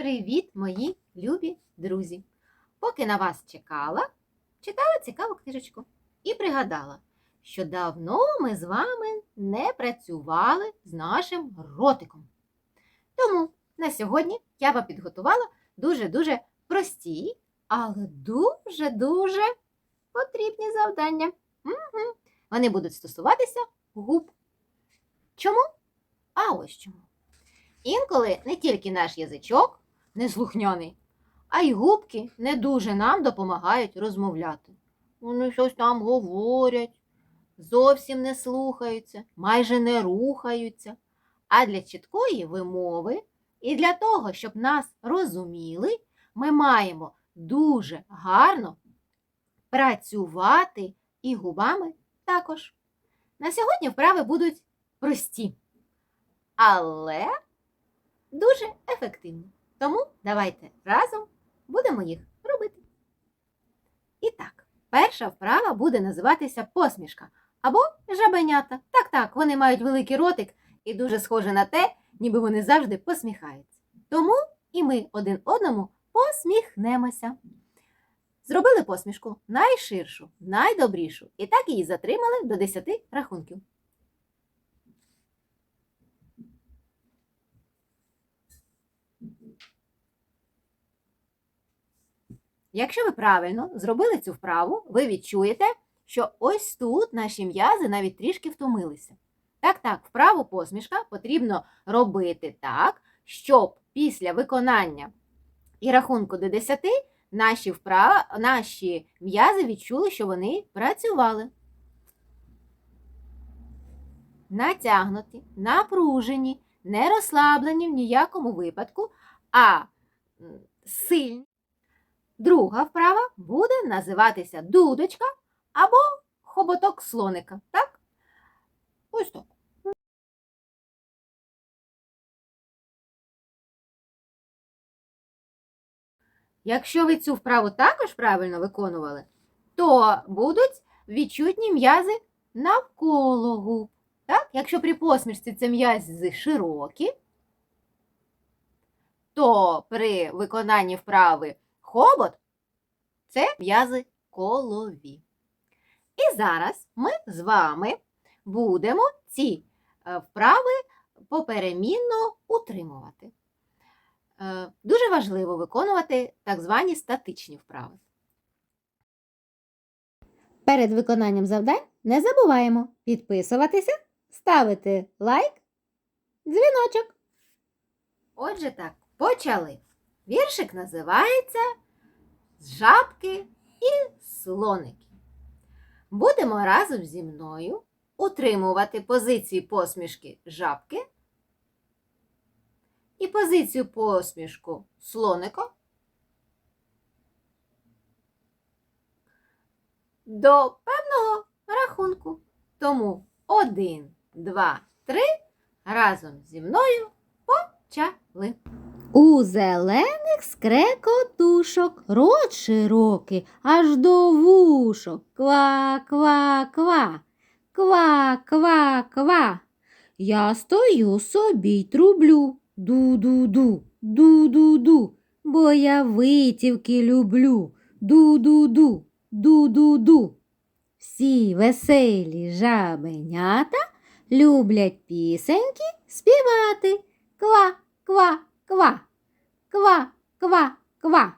Привіт, мої любі друзі! Поки на вас чекала, читала цікаву книжечку і пригадала, що давно ми з вами не працювали з нашим ротиком. Тому на сьогодні я вам підготувала дуже-дуже прості, але дуже-дуже потрібні завдання. Мгм. Вони будуть стосуватися губ. Чому? А ось чому. Інколи не тільки наш язичок неслухняний, а й губки не дуже нам допомагають розмовляти. Вони щось там говорять, зовсім не слухаються, майже не рухаються. А для чіткої вимови і для того, щоб нас розуміли, ми маємо дуже гарно працювати і губами також. На сьогодні вправи будуть прості, але дуже ефективні. Тому давайте разом будемо їх робити. І так, перша вправа буде називатися посмішка або жабенята. Так, так, вони мають великий ротик і дуже схоже на те, ніби вони завжди посміхаються. Тому і ми один одному посміхнемося. Зробили посмішку найширшу, найдобрішу, і так її затримали до 10 рахунків. Якщо ви правильно зробили цю вправу, ви відчуєте, що ось тут наші м'язи навіть трішки втомилися. Так, так, вправу посмішка потрібно робити так, щоб після виконання і рахунку до 10 наші, вправ... наші м'язи відчули, що вони працювали. Натягнуті, напружені, не розслаблені в ніякому випадку, а сильні. Друга вправа буде називатися дудочка або хоботок слоника. Так? Ось так. Якщо ви цю вправу також правильно виконували, то будуть відчутні м'язи навколо губ. Так? Якщо при посмішці це м'язи широкі, то при виконанні вправи хобот це м'язи колові. І зараз ми з вами будемо ці е, вправи поперемінно утримувати. Е, Дуже важливо виконувати так звані статичні вправи. Перед виконанням завдань не забуваємо підписуватися, ставити лайк, дзвіночок. Отже так, почали. Віршик називається жабки і слоники. Будемо разом зі мною утримувати позиції посмішки жабки і позицію посмішку слоника до певного рахунку. Тому один, два, три разом зі мною почали. У зелених скрекотушок рот широкий, аж до вушок. Ква, ква, ква, ква, ква, ква. Я стою собі й трублю. Ду-ду-ду, ду-ду-ду, бо я витівки люблю. Ду-ду-ду, ду-ду-ду. Всі веселі жабенята люблять пісеньки співати. Ква, ква, ква, ква, ква.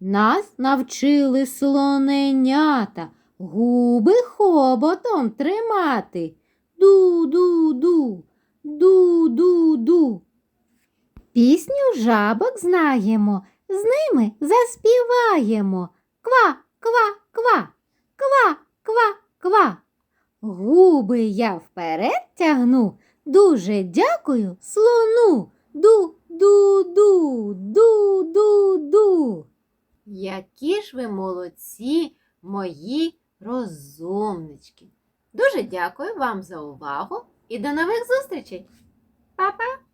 Нас навчили слоненята губи хоботом тримати. Ду-ду-ду, ду-ду-ду. Пісню жабок знаємо, з ними заспіваємо. Ква, ква, ква, ква, ква, ква. Губи я вперед тягну. Дуже дякую слону. Ду-ду-ду, ду-ду-ду. Які ж ви молодці, мої розумнички. Дуже дякую вам за увагу і до нових зустрічей. Па-па!